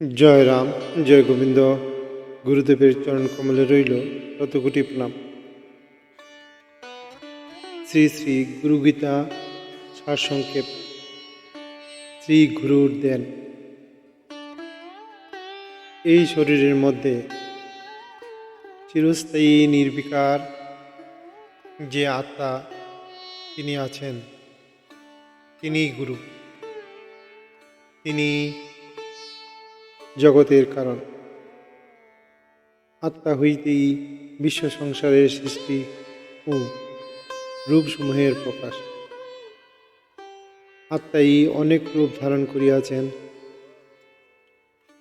জয় রাম, জয় গোবিন্দ। গুরুদেবের চরণ কমলে রইল শতকোটি প্রণাম। শ্রী শ্রী গুরু গীতা সারসংক্ষেপ। শ্রী গুরুর দেন এই শরীরের মধ্যে চিরস্থায়ী নির্বিকার যে আত্মা তিনি আছেন, তিনি গুরু। তিনি জগতের কারণ। আত্মা হইতেই বিশ্ব সংসারের সৃষ্টি ও রূপসমূহের প্রকাশ। আত্মাই অনেক রূপ ধারণ করিয়াছেন।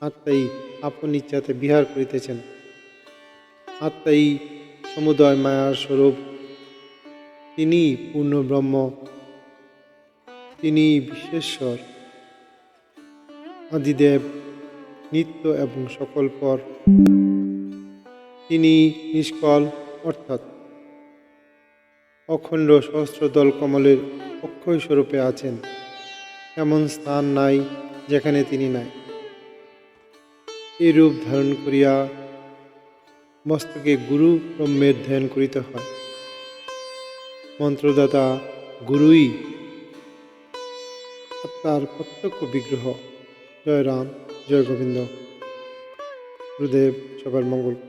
আত্মাই আপন ইচ্ছাতে বিহার করিতেছেন। আত্মাই সমুদয় মায়ার স্বরূপ। তিনি পূর্ণ ব্রহ্ম। তিনি বিশ্বেশ্বর। আদিদেব নিত্য এবং সকল পর। তিনি নিষ্কল, অর্থাৎ অখণ্ড সহস্রদল কমলের অক্ষয় স্বরূপে আছেন। এমন স্থান নাই যেখানে তিনি নাই। এই রূপ ধারণ করিয়া মস্তকে গুরু ব্রহ্মের ধ্যান করিতে হয়। মন্ত্রদাতা গুরুই, আত্মার প্রত্যক্ষ বিগ্রহ। জয় রাম জয় গোবিন্দ। গুরুদেব সবার মঙ্গল।